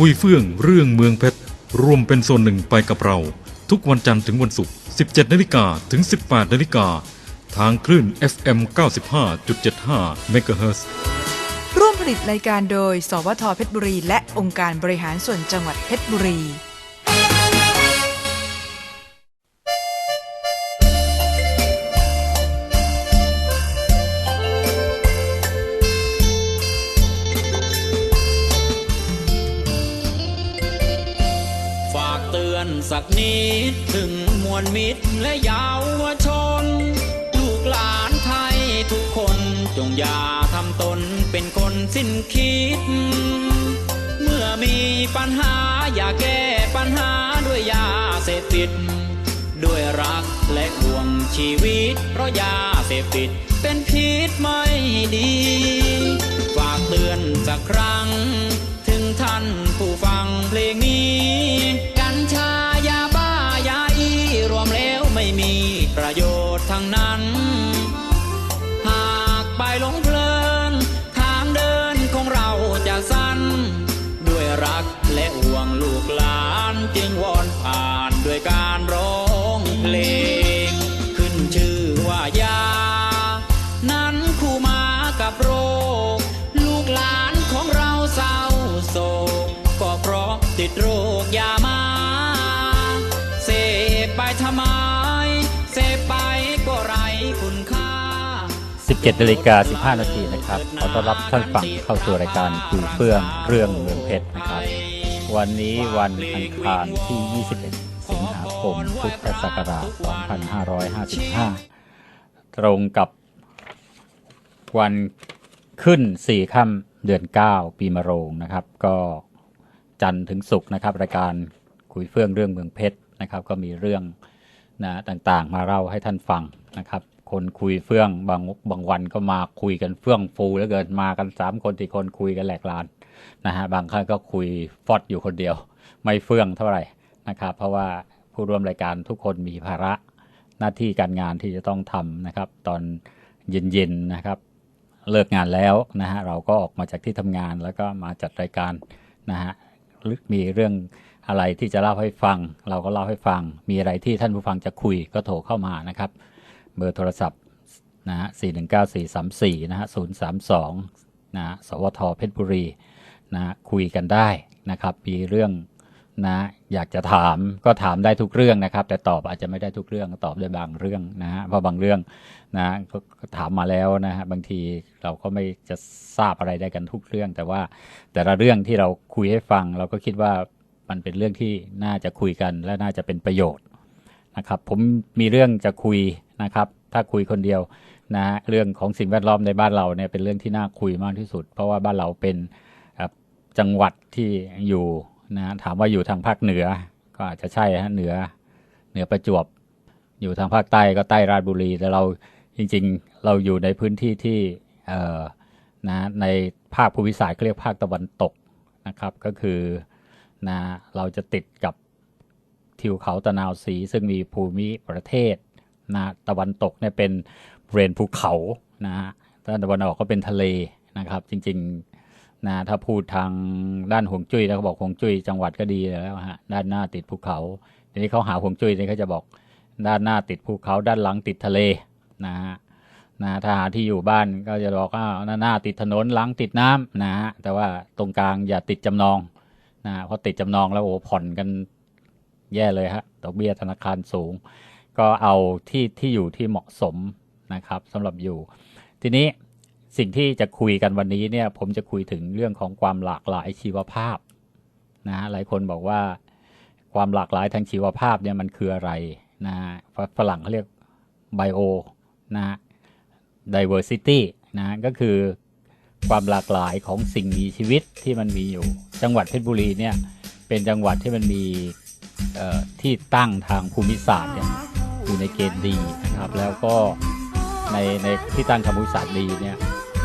คุยเฟื่องเรื่องเมืองเพชรรวมเป็นส่วนหนึ่งไปกับเรา ทุกวันจันทร์ถึงวันศุกร์ 17นาฬิกาถึง 18นาฬิกาทางคลื่น FM 95.75 MHz ร่วมผลิตรายการโดย สวทเพชรบุรี และองค์การบริหารส่วนจังหวัดเพชรบุรี สักนิดถึงมวลมิตรและเยาวชน ลูกหลานไทยทุกคนจงอย่าทำตนเป็นคนสิ้นคิด เมื่อมีปัญหาอย่าแก้ปัญหาด้วยยาเสพติด ด้วยรักและห่วงชีวิต เพราะยาเสพติดเป็นพิษไม่ดี ฝากเตือนสักครั้ง ติดโรคยามา เสพไปทำไม เสพไปก็ไรคุณค่า 17นาฬิกา15 นาทีนะครับ ขอต้อนรับท่านฟังเข้าสู่รายการคุยเฟื่องเรื่องเมืองเพชรนะครับ วันนี้วันอังคารที่ 21 สิงหาคม พุทธศักราช 2555 ตรงกับวันขึ้น 4 ค่ำเดือน 9 ปีมะโรงนะครับ ก็ จันทร์ถึงศุกร์นะครับรายการคุยเฟื่องเรื่องเมืองเพชรนะครับ ก็มีเรื่องนะต่างๆ มาเล่าให้ท่านฟังนะครับ คนคุยเฟื่องบางบางวันก็มาคุยกันเฟื่องฟูแล้วเกินมากันสามคนสี่คนคุยกันแหลกลานนะฮะบางครั้งก็คุยฟอดอยู่คนเดียว ไม่เฟื่องเท่าไหร่นะครับ เพราะว่าผู้ร่วมรายการทุกคนมีภาระหน้าที่การงานที่จะต้องทำนะครับ ตอนเย็นๆนะครับ เลิกงานแล้วนะฮะเราก็ออกมาจากที่ทำงานแล้วก็มาจัดรายการนะฮะ หรือมีเรื่องอะไรที่จะเล่าให้ฟัง เราก็เล่าให้ฟัง มีอะไรที่ท่านผู้ฟังจะคุยก็โทรเข้ามานะครับ เบอร์โทรศัพท์นะฮะ4 1 9 4 3 4นะฮะ032นะฮะสวทเพชรบุรีนะฮะคุยกันได้นะครับ มีเรื่องนะอยากจะถามก็ถามได้ทุกเรื่องนะครับ แต่ตอบอาจจะไม่ได้ทุกเรื่องตอบได้บางเรื่องนะฮะเพราะบางเรื่อง นะก็ถามมาแล้วนะฮะบางทีเราก็ไม่จะทราบอะไรได้กันทุกเรื่อง แต่ว่าแต่ละเรื่องที่เราคุยให้ฟัง เราก็คิดว่ามันเป็นเรื่องที่น่าจะคุยกันและน่าจะเป็นประโยชน์นะครับ ผมมีเรื่องจะคุยนะครับ ถ้าคุยคนเดียวนะฮะเรื่องของสิ่งแวดล้อมในบ้านเราเนี่ยเป็นเรื่องที่น่าคุยมากที่สุด เพราะว่าบ้านเราเป็นจังหวัดที่อยู่นะถามว่าอยู่ทางภาคเหนือ ก็อาจจะใช่ฮะเหนือเหนือประจวบอยู่ทางภาคใต้ก็ใต้ราชบุรีแต่เรา จริงๆ เราอยู่ในพื้นที่ที่นะในภาคภูมิศาสตร์เขาเรียกภาคตะวันตกนะครับ ก็คือนะเราจะติดกับทิวเขาตะนาวศรีซึ่งมีภูมิประเทศนะตะวันตกเนี่ยเป็นบริเวณภูเขานะฮะด้านตะวันออกก็เป็นทะเลนะครับ จริงๆนะถ้าพูดทางด้านหวงจุ้ยแล้วเขาบอกหวงจุ้ยจังหวัดก็ดีแล้วฮะด้านหน้าติดภูเขาทีนี้เขาหาหวงจุ้ยเนี่ยเขาจะบอกด้านหน้าติดภูเขาด้านหลังติดทะเล นะฮะนะถ้าหาที่อยู่บ้านก็จะบอกว่าด้าหน้าติดถนนหลังติดน้ำนะฮะแต่ว่าตรงกลางอย่าติดจำนองนะเพราะติดจำนองแล้วโอ้ผ่อนกันแย่เลยฮะดอกเบี้ยธนาคารสูง ก็เอาที่ที่อยู่ที่เหมาะสมนะครับสำหรับอยู่ ทีนี้สิ่งที่จะคุยกันวันนี้เนี่ยผมจะคุยถึงเรื่องของความหลากหลายชีวภาพนะฮะหลายคนบอกว่าความหลากหลายทางชีวภาพเนี่ยมันคืออะไรนะฮะฝรั่งเขาเรียก bio นะ ฮะ diversity นะก็คือความหลากหลายของสิ่งมีชีวิตที่มันมีอยู่ จังหวัดเพชรบุรีเนี่ยเป็นจังหวัดที่มันมีที่ตั้งทางภูมิศาสตร์เนี่ยอยู่ในเกณฑ์ดีนะครับ แล้วก็ในในที่ตั้งทางภูมิศาสตร์ดีเนี่ย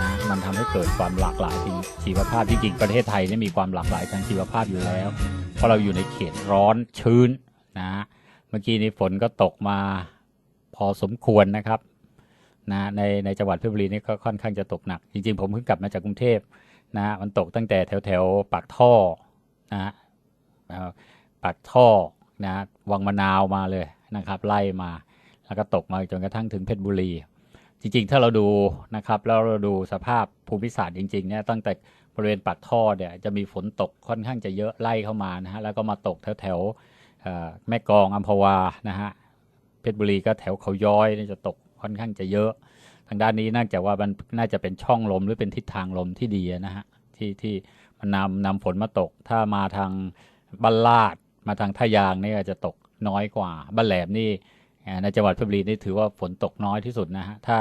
นะมันทำให้เกิดความหลากหลายทางชีวภาพจริงๆประเทศไทยเนี่ยมีความหลากหลายทางชีวภาพอยู่แล้ว เพราะเราอยู่ในเขตร้อนชื้นนะเมื่อกี้นี้ฝนก็ตกมาพอสมควรนะครับ นะในในจังหวัดเพชรบุรีนี่ก็ค่อนข้างจะตกหนัก จริง ๆ ผมเพิ่งกลับมาจากกรุงเทพนะมันตกตั้งแต่แถวแถวปากท่อนะฮะเอ่อปากท่อนะฮะวังมะนาวมาเลยนะครับไล่มา แล้วก็ตกมาจนกระทั่งถึงเพชรบุรี จริง ๆ ถ้าเราดูนะครับแล้วเราดูสภาพภูมิศาสตร์จริงๆเนี่ยตั้งแต่บริเวณปากท่อเนี่ยจะมีฝนตกค่อนข้างจะเยอะไล่เข้ามานะฮะแล้วก็มาตกแถวแถวแม่กองอัมพวานะฮะเพชรบุรีก็แถวเขาย้อยนี่จะตก ค่อนข้างจะเยอะ ทางด้านนี้น่าจะว่ามันน่าจะเป็นช่องลมหรือเป็นทิศทางลมที่ดีนะฮะที่ที่มันนำนำฝนมาตก ถ้ามาทางบ้านลาดมาทางท่ายางนี่ยจะตกน้อยกว่าบ้านแหลมนี่ในจังหวัดเพชรบุรีนี่ถือว่าฝนตกน้อยที่สุดนะฮะถ้า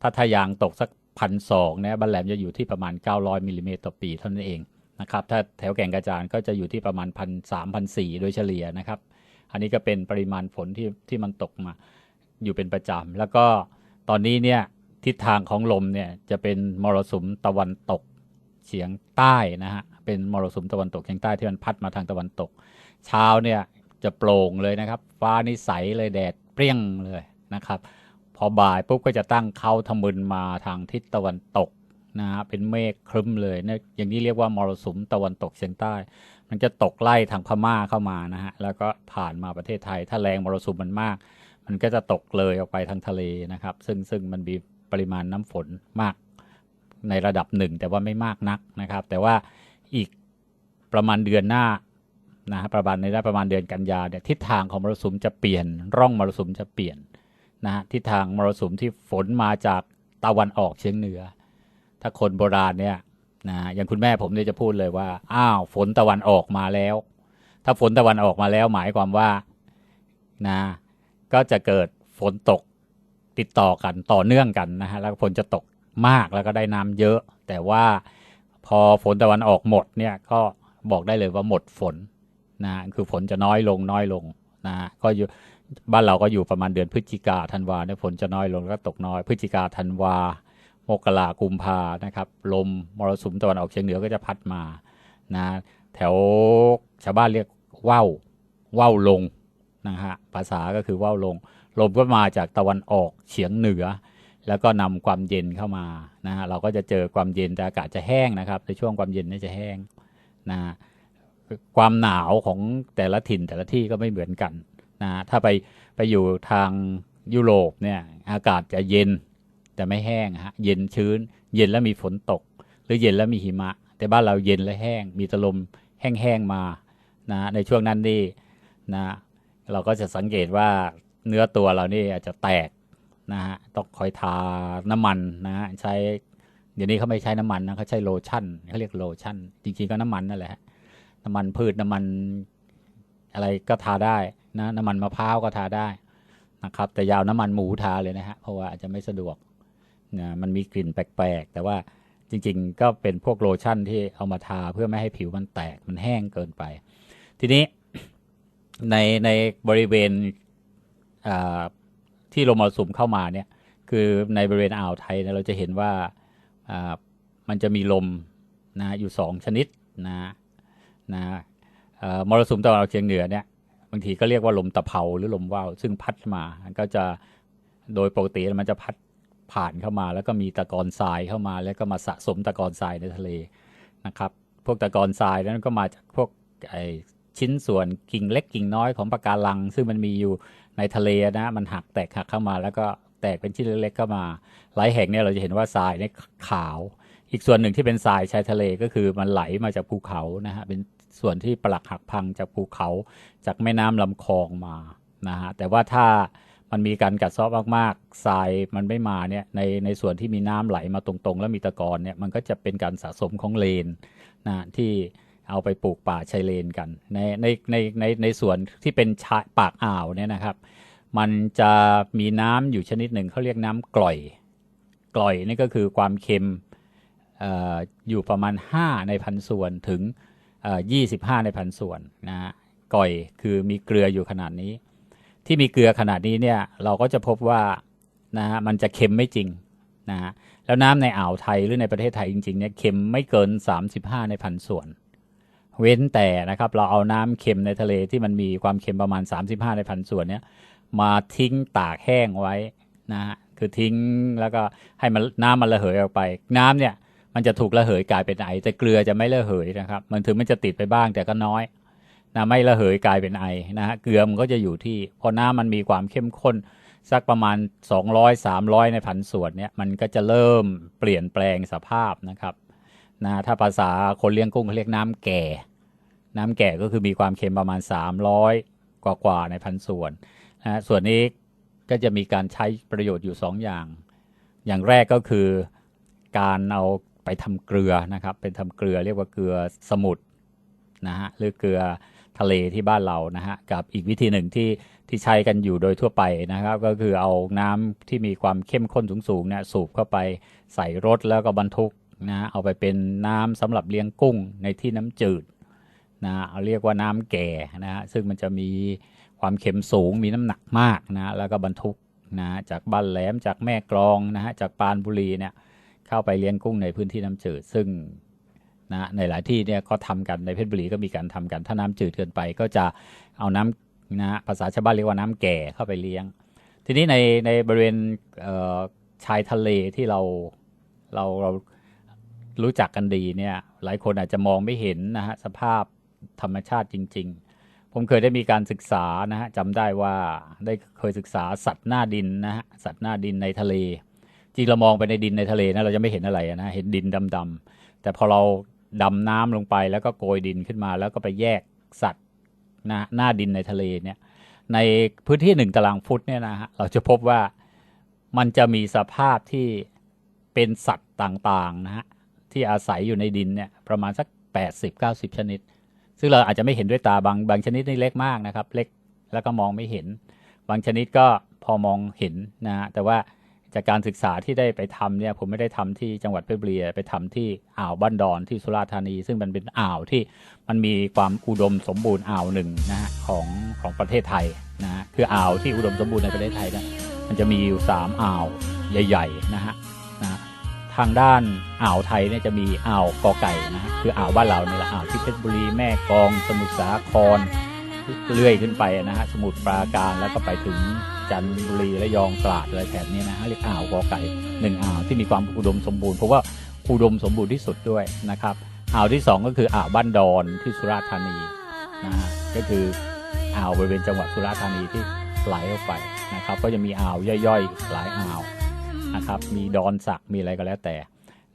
ถ้าท่ายางตกสักพันสองเนี่ยบ้านแหลมจะอยู่ที่ประมาณ 900มิลลิเมตรต่อปีเท่านั้นเองนะครับถ้าแถวแก่งกระจานก็จะอยู่ที่ประมาณพันสามพันสี่โดยเฉลี่ยนะครับ อันนี้ก็เป็นปริมาณฝนที่ที่มันตกมา อยู่เป็นประจำ แล้วก็ตอนนี้เนี่ยทิศทางของลมเนี่ยจะเป็นมรสุมตะวันตกเฉียงใต้นะฮะ เป็นมรสุมตะวันตกเฉียงใต้ที่มันพัดมาทางตะวันตก เช้าเนี่ยจะโปร่งเลยนะครับ ฟ้านี่ใสเลยแดดเปรี้ยงเลยนะครับ พอบ่ายปุ๊บก็จะตั้งเขาทมึนมาทางทิศตะวันตกนะฮะ เป็นเมฆครึ้มเลยเนี่ยอย่างนี้เรียกว่ามรสุมตะวันตกเฉียงใต้ มันจะตกไล่ทางพม่าเข้ามานะฮะ แล้วก็ผ่านมาประเทศไทย ถ้าแรงมรสุมมันมาก มันก็จะตกเลยออกไปทางทะเลนะครับ ซึ่งซึ่งมันมีปริมาณน้ำฝนมากในระดับหนึ่ง แต่ว่าไม่มากนักนะครับ แต่ว่าอีกประมาณเดือนหน้านะฮะประมาณในได้ประมาณเดือนกันยาเนี่ยทิศทางของมรสุมจะเปลี่ยน ร่องมรสุมจะเปลี่ยนนะฮะทิศทางมรสุมที่ฝนมาจากตะวันออกเฉียงเหนือ ถ้าคนโบราณเนี่ยนะอย่างคุณแม่ผมเนี่ยจะพูดเลยว่าอ้าวฝนตะวันออกมาแล้ว ถ้าฝนตะวันออกมาแล้วหมายความว่านะ ก็จะเกิดฝนตกติดต่อกันต่อเนื่องกันนะฮะแล้วฝนจะตกมากแล้วก็ได้น้ำเยอะ แต่ว่าพอฝนตะวันออกหมดเนี่ยก็บอกได้เลยว่าหมดฝนนะคือฝนจะน้อยลงน้อยลงนะฮะก็อยู่บ้านเราก็อยู่ประมาณเดือนพฤศจิกาธันวาเนี่ยฝนจะน้อยลงแล้วก็ตกน้อย พฤศจิกาธันวามกรากุมภานะครับ ลมมรสุมตะวันออกเฉียงเหนือก็จะพัดมานะแถวชาวบ้านเรียกว่าวว่าวลง นะฮะภาษาก็คือว่าวลง ลมก็มาจากตะวันออกเฉียงเหนือ แล้วก็นำความเย็นเข้ามานะฮะเราก็จะเจอความเย็นแต่อากาศจะแห้งนะครับในช่วงความเย็นนี่จะแห้งนะความหนาวของแต่ละถิ่นแต่ละที่ก็ไม่เหมือนกันนะถ้าไปไปอยู่ทางยุโรปเนี่ยอากาศจะเย็นแต่ไม่แห้งฮะเย็นชื้น เย็นแล้วมีฝนตก หรือเย็นแล้วมีหิมะ แต่บ้านเราเย็นและแห้ง มีตะลมแห้งๆมานะในช่วงนั้นนี่นะ เราก็จะสังเกตว่าเนื้อตัวเรานี่อาจจะแตกนะฮะต้องคอยทาน้ำมันนะฮะใช้เดี๋ยวนี้เขาไม่ใช้น้ำมันนะเขาใช้โลชั่นเขาเรียกโลชั่น จริงๆก็น้ำมันนั่นแหละน้ำมันพืชน้ำมันอะไรก็ทาได้นะน้ำมันมะพร้าวก็ทาได้นะครับ แต่ยาวน้ำมันหมูทาเลยนะฮะเพราะว่าอาจจะไม่สะดวกนะมันมีกลิ่นแปลกๆ แต่ว่าจริง ๆ ก็เป็นพวกโลชั่นที่เอามาทาเพื่อไม่ให้ผิวมันแตกมันแห้งเกินไป ทีนี้ ในในบริเวณที่ลมมรสุมเข้ามาเนี่ย คือในบริเวณอ่าวไทยเยเราจะเห็นว่ามันจะมีลมนะอยู่สองชนิดนะนะมรสุมตะวันออกเฉียงเหนือเนี่ยบางทีก็เรียกว่าลมตะเภาหรือลมว่าวซึ่งพัดมาก็จะโดยปกติมันจะพัดผ่านเข้ามา แล้วก็มีตะกอนทรายเข้ามา แล้วก็มาสะสมตะกอนทรายในทะเลนะครับ พวกตะกอนทรายนั้นก็มาจากพวกไอ ชิ้นส่วนกิ่งเล็กกิ่งน้อยของปะการัง ซึ่งมันมีอยู่ในทะเลนะ มันหักแตกหักเข้ามา แล้วก็แตกเป็นชิ้นเล็กๆเข้ามาหลายแห่งเนี่ยเราจะเห็นว่าทรายเนี่ยขาว อีกส่วนหนึ่งที่เป็นทรายชายทะเลก็คือมันไหลมาจากภูเขานะฮะเป็นส่วนที่ปลักหักพังจากภูเขาจากแม่น้ำลำคลองมานะฮะแต่ว่าถ้ามันมีการกัดเซาะมากๆ ทรายมันไม่มาเนี่ยในในส่วนที่มีน้ำไหลมาตรงๆ แล้วมีตะกอนเนี่ยมันก็จะเป็นการสะสมของเลนนะที่ เอาไปปลูกป่าชายเลนกัน ในในในในในสวนที่เป็นชายปากอ่าวเนี่ยนะครับ มันจะมีน้ำอยู่ชนิดหนึ่งเขาเรียกน้ำกร่อยกร่อยนี่ก็คือความเค็มออยู่ประมาณ 5 ในพันส่วนถึงเอ่อ25 ในพันส่วนนะฮะก่อยคือมีเกลืออยู่ขนาดนี้ ที่มีเกลือขนาดนี้เนี่ยเราก็จะพบว่านะฮะมันจะเค็มไม่จริงนะฮะแล้วน้ำในอ่าวไทยหรือในประเทศไทยจริงๆเนี่ยเค็มไม่เกิน 35 ในพันส่วน เว้นแต่นะครับเราเอาน้ำเค็มในทะเลที่มันมีความเค็มประมาณ 35 ในพันส่วนเนี่ยมาทิ้งตากแห้งไว้นะฮะคือทิ้งแล้วก็ให้มันน้ำมันระเหยออกไป น้ำเนี่ยมันจะถูกระเหยกลายเป็นไอ แต่เกลือจะไม่ระเหยนะครับ มันถึงมันจะติดไปบ้างแต่ก็น้อยนะไม่ระเหยกลายเป็นไอนะฮะเกลือมันก็จะอยู่ที่ พอน้ำมันมีความเข้มข้นสักประมาณ 200 300 ในพันส่วนเนี่ยมันก็จะเริ่มเปลี่ยนแปลงสภาพนะครับ นะถ้าภาษาคนเลี้ยงกุ้งเขาเรียกน้ำแก่ น้ำแก่ก็คือมีความเค็มประมาณ 300 กว่ากว่าในพันส่วนนะส่วนนี้ก็จะมีการใช้ประโยชน์อยู่ 2 อย่าง อย่างแรกก็คือการเอาไปทำเกลือนะครับ เป็นทำเกลือเรียกว่าเกลือสมุทรนะฮะหรือเกลือทะเลที่บ้านเรานะฮะกับอีกวิธีหนึ่งที่ที่ใช้กันอยู่โดยทั่วไปนะครับ ก็คือเอาน้ำที่มีความเข้มข้นสูงๆเนี่ยสูบเข้าไปใส่รถแล้วก็บรรทุก นะเอาไปเป็นน้ำสำหรับเลี้ยงกุ้งในที่น้ำจืดนะเอาเรียกว่าน้ำแก่นะซึ่งมันจะมีความเค็มสูงมีน้ำหนักมากนะแล้วก็บรรทุกนะจากบ้านแหลมจากแม่กลองนะฮะจากปานบุรีเนี่ยเข้าไปเลี้ยงกุ้งในพื้นที่น้ำจืด ซึ่งนะในหลายที่เนี่ยก็ทำกันในเพชรบุรีก็มีการทำกัน ถ้าน้ำจืดเกินไปก็จะเอาน้ำนะภาษาชาวบ้านเรียกว่าน้ำแก่เข้าไปเลี้ยง ทีนี้ในในบริเวณชายทะเลที่เราเราเรา รู้จักกันดีเนี่ย หลายคนอาจจะมองไม่เห็นนะฮะสภาพธรรมชาติจริง ๆ ผมเคยได้มีการศึกษานะฮะจำได้ว่าได้เคยศึกษาสัตว์หน้าดินนะฮะสัตว์หน้าดินในทะเล จริงเรามองไปในดินในทะเลนะเราจะไม่เห็นอะไรนะเห็นดินดำๆแต่พอเราดำน้ำลงไปแล้วก็โกยดินขึ้นมาแล้วก็ไปแยกสัตว์นะหน้าดินในทะเลเนี่ยในพื้นที่หนึ่งตารางฟุตเนี่ยนะฮะเราจะพบว่ามันจะมีสภาพที่เป็นสัตว์ต่างๆนะฮะ ที่อาศัยอยู่ในดินเนี่ยประมาณสัก 80-90 ชนิด ซึ่งเราอาจจะไม่เห็นด้วยตาบางบางชนิดนี่เล็กมากนะครับ เล็กแล้วก็มองไม่เห็น บางชนิดก็พอมองเห็นนะฮะแต่ว่าจากการศึกษาที่ได้ไปทำเนี่ยผมไม่ได้ทำที่จังหวัดเพชรบุรีไปทำที่อ่าวบ้านดอนที่สุราษฎร์ธานี ซึ่งมันเป็นอ่าวที่มันมีความอุดมสมบูรณ์อ่าวหนึ่งนะฮะของของประเทศไทยนะฮะคืออ่าวที่อุดมสมบูรณ์ในประเทศไทยนี่ยมันจะมีอยู่สามอ่าวใหญ่ๆนะฮะนะ ทางด้านอ่าวไทยเนี่ยจะมีอ่าวกอไก่นะคืออ่าวบ้านเราเนี่ยแหละอ่าวที่เพชรบุรีแม่กอง สมุทรสาครเลื่อยขึ้นไปนะฮะสมุทรปราการแล้วก็ไปถึงจันทบุรีและยองตราดอะไรแถบนี้นะฮะเรียกอ่าวกอไก่หนึ่งอ่าวที่มีความอุดมสมบูรณ์เพราะว่าอุดมสมบูรณ์ที่สุดด้วยนะครับอ่าวที่สองก็คืออ่าวบ้านดอนที่สุราษฎร์ธานีนะฮะก็คืออ่าวบริเวณจังหวัดสุราษฎร์ธานีที่ไหลออกไปนะครับ ก็จะมีอ่าวย่อยๆ หลายอ่าว นะครับ มีดอนสักมีอะไรก็แล้วแต่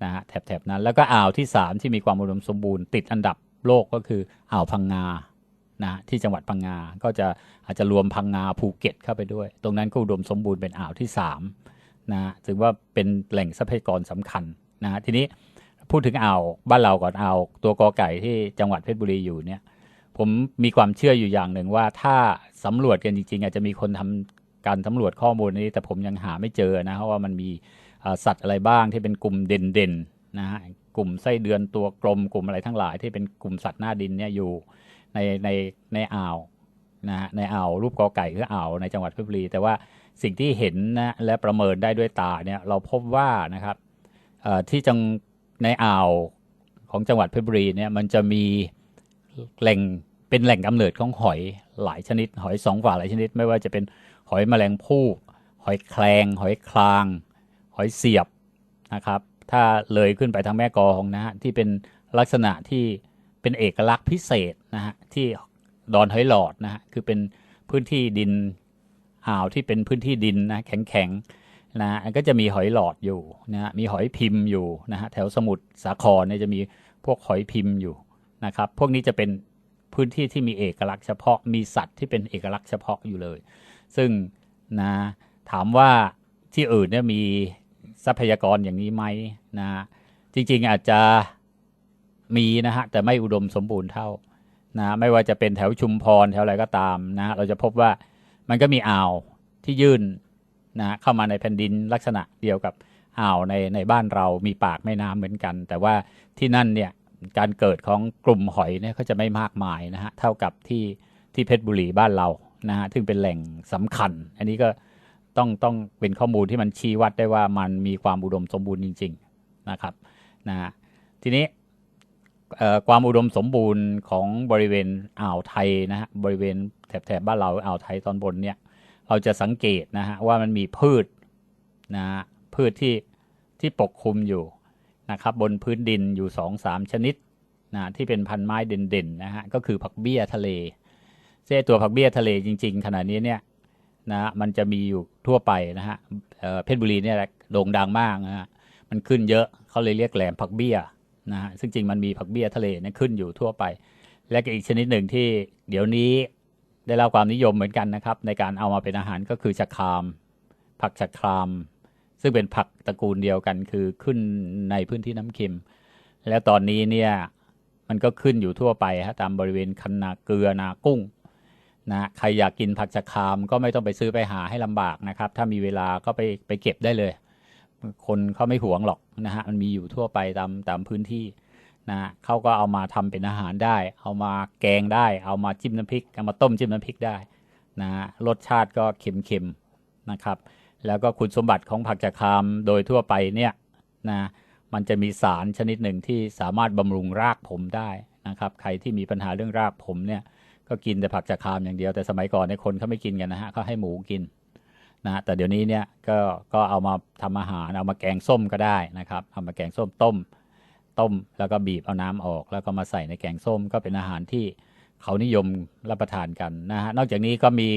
นะฮะแถบๆนั้น แล้วก็อ่าวที่สามที่มีความอุดมสมบูรณ์ติดอันดับโลกก็คืออ่าวพังงานะที่จังหวัดพังงา ก็จะอาจจะรวมพังงาภูเก็ตเข้าไปด้วย ตรงนั้นก็อุดมสมบูรณ์เป็นอ่าวที่3นะถือว่าเป็นแหล่งทรัพยากรสำคัญนะทีนี้พูดถึงอ่าวบ้านเราก่อนอ่าวตัวกอไก่ที่จังหวัดเพชรบุรีอยู่เนี่ยผมมีความเชื่ออยู่อย่างหนึ่งว่าถ้าสำรวจกันจริงๆ อาจจะมีคนทำ การสำรวจข้อมูลนี้ แต่ผมยังหาไม่เจอนะเพราะว่ามันมีสัตว์อะไรบ้างที่เป็นกลุ่มเด่นๆนะฮะกลุ่มไส้เดือนตัวกลมกลุ่มอะไรทั้งหลาย ที่เป็นกลุ่มสัตว์หน้าดินเนี่ยอยู่ในในในอ่าวนะฮะในอ่าวรูปกอไก่คืออ่าวในจังหวัดเพชรบุรี แต่ว่าสิ่งที่เห็นนะและประเมินได้ด้วยตาเนี่ยเราพบว่านะครับที่จังในอ่าวของจังหวัดเพชรบุรีเนี่ยมันจะมีแหล่งเป็นแหล่งกำเนิดของหอยหลายชนิด หอยสองฝ่าหลายชนิด ไม่ว่าจะเป็น อยแมลงภู่หอยแครงหอยคลาง หอยเสียบนะครับ ถ้าเลยขึ้นไปทางแม่กองนะฮะที่เป็นลักษณะที่เป็นเอกลักษณ์พิเศษนะฮะที่ดอนหอยหลอดนะฮะคือเป็นพื้นที่ดินอ่าวที่เป็นพื้นที่ดินนะแข็งๆนะฮะก็จะมีหอยหลอดอยู่นะฮะมีหอยพิมพ์อยู่นะฮะแถวสมุทรสาครเนี่ยจะมีพวกหอยพิมพ์อยู่นะครับ พวกนี้จะเป็นพื้นที่ที่มีเอกลักษณ์เฉพาะมีสัตว์ที่เป็นเอกลักษณ์เฉพาะอยู่เลย ซึ่งนะถามว่าที่อื่นเนี่ยมีทรัพยากรอย่างนี้ไหมนะจริงๆอาจจะมีนะฮะแต่ไม่อุดมสมบูรณ์เท่านะไม่ว่าจะเป็นแถวชุมพรแถวอะไรก็ตามนะเราจะพบว่ามันก็มีอ่าวที่ยื่นนะเข้ามาในแผ่นดินลักษณะเดียวกับอ่าวในในบ้านเรามีปากแม่น้ำเหมือนกัน แต่ว่าที่นั่นเนี่ยการเกิดของกลุ่มหอยเนี่ยเขาจะไม่มากมายนะฮะเท่ากับที่ที่เพชรบุรีบ้านเรา นะฮะซึ่งเป็นแหล่งสำคัญ อันนี้ก็ต้องต้องเป็นข้อมูลที่มันชี้วัดได้ว่ามันมีความอุดมสมบูรณ์จริง ๆนะครับนะทีนี้ความอุดมสมบูรณ์ของบริเวณอ่าวไทยนะฮะบริเวณแถบแถบบ้านเราอ่าวไทยตอนบนเนี่ยเราจะสังเกตนะฮะว่ามันมีพืชนะฮะพืชที่ที่ปกคลุมอยู่นะครับบนพื้นดินอยู่สองสามชนิดนะที่เป็นพันไม้เด่นๆนะฮะก็คือผักเบี้ยทะเล เจ้ตัวผักเบี้ยทะเลจริง ๆ ขณะนี้เนี่ยนะมันจะมีอยู่ทั่วไปนะฮะเเพชรบุรีเนี่ยละโด่งดังมากนะฮะมันขึ้นเยอะเขาเลยเรียกแหลมผักเบี้ยนะฮะซึ่งจริงมันมีผักเบี้ยทะเลเนี่ยขึ้นอยู่ทั่วไป และก็อีกชนิดหนึ่งที่เดี๋ยวนี้ได้รับความนิยมเหมือนกันนะครับ ในการเอามาเป็นอาหารก็คือชะคราม ผักชะคราม ซึ่งเป็นผักตระกูลเดียวกันคือขึ้นในพื้นที่น้ำเค็ม แล้วตอนนี้เนี่ยมันก็ขึ้นอยู่ทั่วไปฮะตามบริเวณคันนาเกลือนากุ้ง นะใครอยากกินผักชะครามก็ไม่ต้องไปซื้อไปหาให้ลำบากนะครับ ถ้ามีเวลาก็ไปไปเก็บได้เลย คนเขาไม่หวงหรอกนะฮะมันมีอยู่ทั่วไปตามตามพื้นที่นะเขาก็เอามาทำเป็นอาหารได้ เอามาแกงได้ เอามาจิ้มน้ำพริกเอามาต้มจิ้มน้ำพริกได้นะรสชาติก็เค็มๆนะครับ แล้วก็คุณสมบัติของผักจากคามโดยทั่วไปเนี่ยนะมันจะมีสารชนิดหนึ่งที่สามารถบำรุงรากผมได้นะครับ ใครที่มีปัญหาเรื่องรากผมเนี่ย ก็กินแต่ผักจากคามอย่างเดียว แต่สมัยก่อนในยคนเขาไม่กินกันนะฮะเขาให้หมูกินนะแต่เดี๋ยวนี้เนี่ยก็ก็เอามาทำอาหารเอามาแกงส้มก็ได้นะครับเอามาแกงส้มต้ม ต้มแล้วก็บีบเอาน้ำออก แล้วก็มาใส่ในแกงส้มก็เป็นอาหารที่เขานิยมรับประทานกันนะฮะนอกจากนี้ก็มี